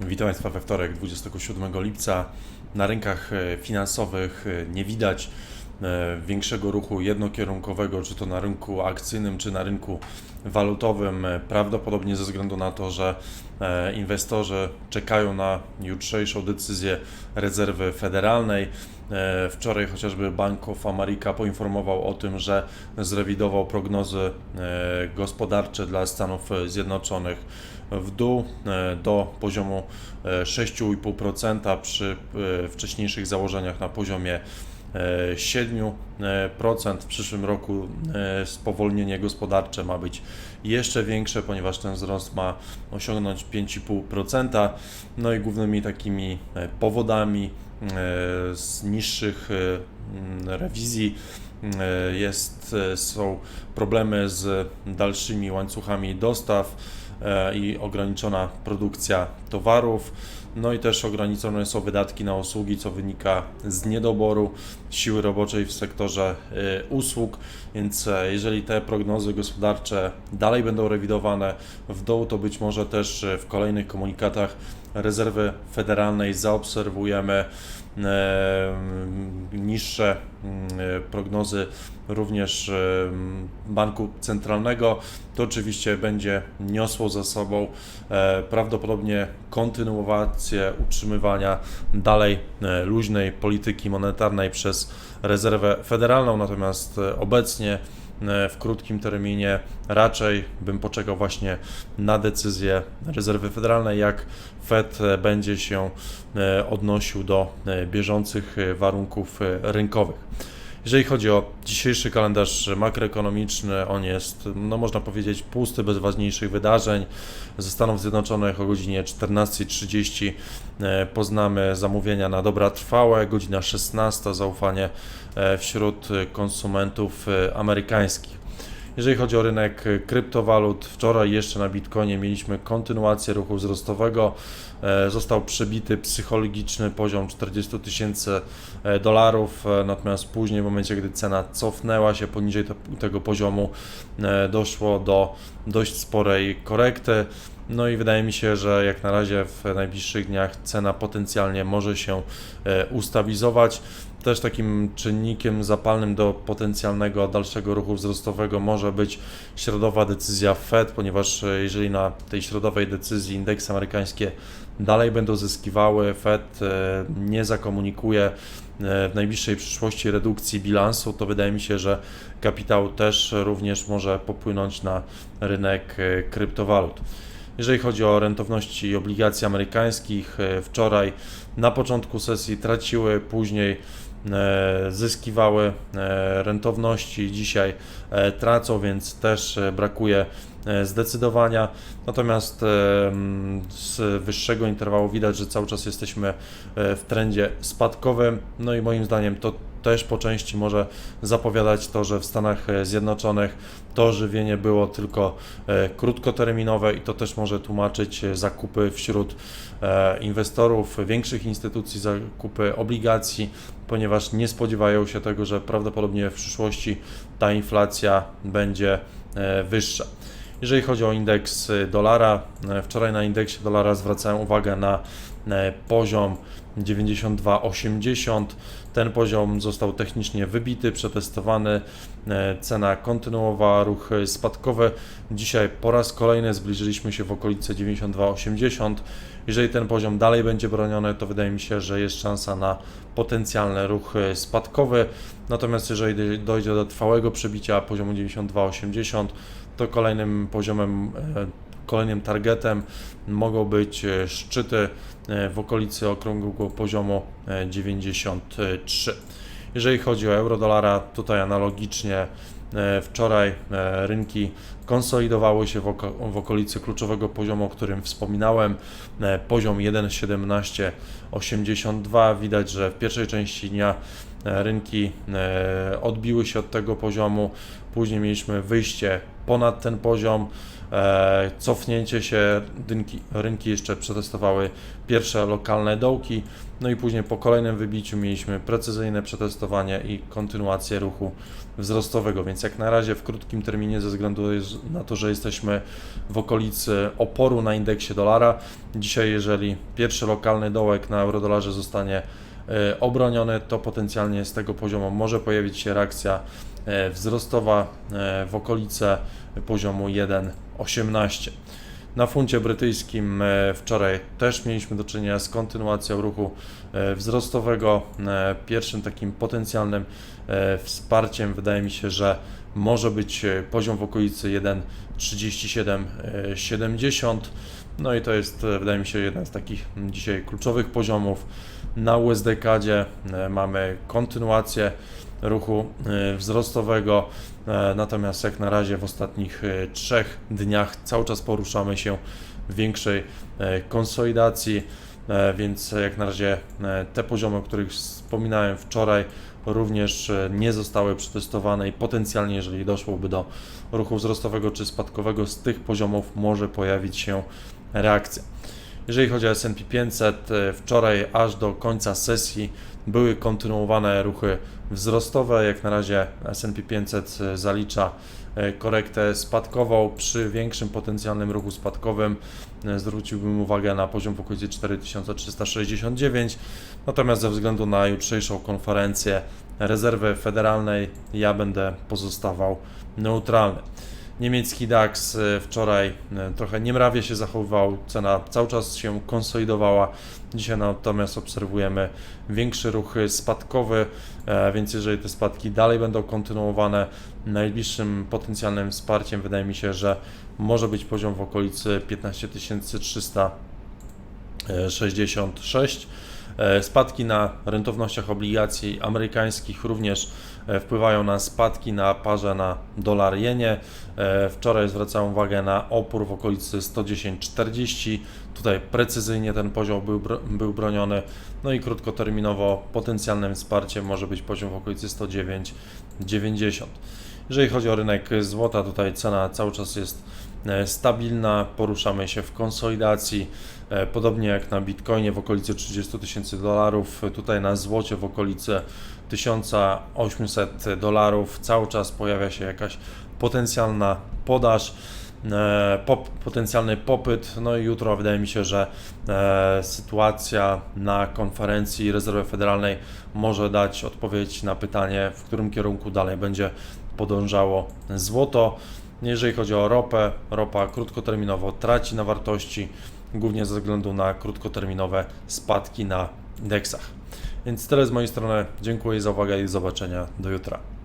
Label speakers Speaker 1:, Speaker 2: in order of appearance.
Speaker 1: Witam Państwa we wtorek, 27 lipca. Na rynkach e, finansowych e, nie widać e, większego ruchu jednokierunkowego, czy to na rynku akcyjnym, czy na rynku walutowym. Prawdopodobnie ze względu na to, że inwestorzy czekają na jutrzejszą decyzję rezerwy federalnej. Wczoraj chociażby Bank of America poinformował o tym, że zrewidował prognozy gospodarcze dla Stanów Zjednoczonych w dół e, do poziomu e, 6,5% przy e, wcześniejszych założeniach na poziomie e, 7%. W przyszłym roku e, spowolnienie gospodarcze ma być jeszcze większe, ponieważ ten wzrost ma osiągnąć 5,5%. No i głównymi takimi e, powodami e, z niższych e, rewizji e, jest, e, są problemy z dalszymi łańcuchami dostaw e, i ograniczona produkcja towarów. No i też ograniczone są wydatki na usługi, co wynika z niedoboru siły roboczej w sektorze e, usług. Więc e, jeżeli te prognozy gospodarcze dalej będą rewidowane w dół, to być może też e, w kolejnych komunikatach rezerwy federalnej zaobserwujemy niższe mm, prognozy również banku centralnego. To oczywiście będzie niosło za sobą e, prawdopodobnie kontynuację utrzymywania dalej e, luźnej polityki monetarnej przez rezerwę federalną, natomiast e, obecnie w krótkim terminie raczej bym poczekał właśnie na decyzję rezerwy federalnej, jak Fed e, będzie się e, odnosił do e, bieżących e, warunków e, rynkowych. Jeżeli chodzi o dzisiejszy kalendarz makroekonomiczny, on jest, no można powiedzieć, pusty, bez ważniejszych wydarzeń. Ze Stanów Zjednoczonych o godzinie 14.30 e, poznamy zamówienia na dobra trwałe, godzina 16 zaufanie e, wśród konsumentów e, amerykańskich. Jeżeli chodzi o rynek kryptowalut, wczoraj jeszcze na Bitcoinie mieliśmy kontynuację ruchu wzrostowego. E, Został przebity psychologiczny poziom 40 tysięcy e, dolarów, e, natomiast później, w momencie, gdy cena cofnęła się poniżej te, tego poziomu, doszło do dość sporej korekty. No i wydaje mi się, że jak na razie w najbliższych dniach cena potencjalnie może się ustabilizować. Też takim czynnikiem zapalnym do potencjalnego dalszego ruchu wzrostowego może być środowa decyzja Fed, ponieważ e, jeżeli na tej środowej decyzji indeksy amerykańskie dalej będą zyskiwały, Fed e, nie zakomunikuje e, w najbliższej przyszłości redukcji bilansu, to wydaje mi się, że kapitał też również może popłynąć na rynek kryptowalut. Jeżeli chodzi o rentowności obligacji amerykańskich, wczoraj na początku sesji traciły, później zyskiwały e, rentowności, dzisiaj e, tracą, więc też e, brakuje e, zdecydowania. Natomiast e, z wyższego interwału widać, że cały czas jesteśmy e, w trendzie spadkowym. No i moim zdaniem to też po części może zapowiadać to, że w Stanach e, Zjednoczonych to żywienie było tylko e, krótkoterminowe i to też może tłumaczyć e, zakupy wśród e, inwestorów, większych instytucji, zakupy obligacji, ponieważ nie spodziewają się tego, że prawdopodobnie w przyszłości ta inflacja będzie e, wyższa. Jeżeli chodzi o indeks e, dolara, e, wczoraj na indeksie dolara zwracałem uwagę na e, poziom 92,80. Ten poziom został technicznie wybity, przetestowany. E, Cena kontynuowała ruch e, spadkowy. Dzisiaj po raz kolejny zbliżyliśmy się w okolice 92,80. Jeżeli ten poziom dalej będzie broniony, to wydaje mi się, że jest szansa na potencjalny ruch spadkowy. Natomiast jeżeli dojdzie do trwałego przebicia poziomu 92,80, to kolejnym poziomem, e, kolejnym targetem mogą być e, szczyty e, w okolicy okrągłego poziomu e, 93. Jeżeli chodzi o euro-dolara, tutaj analogicznie e, wczoraj e, rynki konsolidowały się w, oko- w okolicy kluczowego poziomu, o którym wspominałem, e, poziom 1,1782. Widać, że w pierwszej części dnia e, rynki e, odbiły się od tego poziomu, później mieliśmy wyjście ponad ten poziom, e, cofnięcie się, rynki, rynki jeszcze przetestowały pierwsze lokalne dołki, no i później po kolejnym wybiciu mieliśmy precyzyjne przetestowanie i kontynuację ruchu wzrostowego, więc jak na razie w krótkim terminie ze względu na to, że jesteśmy w okolicy oporu na indeksie dolara, dzisiaj jeżeli pierwszy lokalny dołek na eurodolarze zostanie e, obroniony, to potencjalnie z tego poziomu może pojawić się reakcja e, wzrostowa e, w okolice poziomu 1,18. Na funcie brytyjskim wczoraj też mieliśmy do czynienia z kontynuacją ruchu wzrostowego. Pierwszym takim potencjalnym wsparciem wydaje mi się, że może być e, poziom w okolicy 1,3770. No i to jest, e, wydaje mi się, jeden z takich dzisiaj kluczowych poziomów. Na USD-kadzie e, mamy kontynuację ruchu e, wzrostowego, e, natomiast jak na razie w ostatnich e, trzech dniach cały czas poruszamy się w większej e, konsolidacji, e, więc jak na razie e, te poziomy, o których wspominałem wczoraj, również e, nie zostały przetestowane i potencjalnie, jeżeli doszłoby do ruchu wzrostowego czy spadkowego, z tych poziomów może pojawić się reakcja. Jeżeli chodzi o S&P 500, e, wczoraj aż do końca sesji były kontynuowane ruchy wzrostowe. Jak na razie S&P 500 e, zalicza korektę spadkową. Przy większym potencjalnym ruchu spadkowym e, zwróciłbym uwagę na poziom w okolicy 4369. Natomiast ze względu na jutrzejszą konferencję rezerwy federalnej ja będę pozostawał neutralny. Niemiecki DAX e, wczoraj e, trochę niemrawie się zachowywał, cena cały czas się konsolidowała. Dzisiaj natomiast obserwujemy większy ruch spadkowy, e, więc jeżeli te spadki dalej będą kontynuowane, najbliższym potencjalnym wsparciem wydaje mi się, że może być poziom w okolicy 15 366. E, Spadki na rentownościach obligacji amerykańskich również e, wpływają na spadki na parze na dolar jenie. E, Wczoraj zwracałem uwagę na opór w okolicy 110,40. Tutaj precyzyjnie ten poziom był, był broniony. No i krótkoterminowo potencjalnym wsparciem może być poziom w okolicy 109,90. Jeżeli chodzi o rynek złota, tutaj cena cały czas jest stabilna, poruszamy się w konsolidacji, e, podobnie jak na Bitcoinie w okolicy 30 tysięcy dolarów, tutaj na złocie w okolicy 1800 dolarów, cały czas pojawia się jakaś potencjalna podaż, e, pop, potencjalny popyt, no i jutro wydaje mi się, że e, sytuacja na konferencji Rezerwy Federalnej może dać odpowiedź na pytanie, w którym kierunku dalej będzie podążało złoto. Jeżeli chodzi o ropę, ropa krótkoterminowo traci na wartości, głównie ze względu na krótkoterminowe spadki na indeksach. Więc tyle z mojej strony. Dziękuję za uwagę i do zobaczenia do jutra.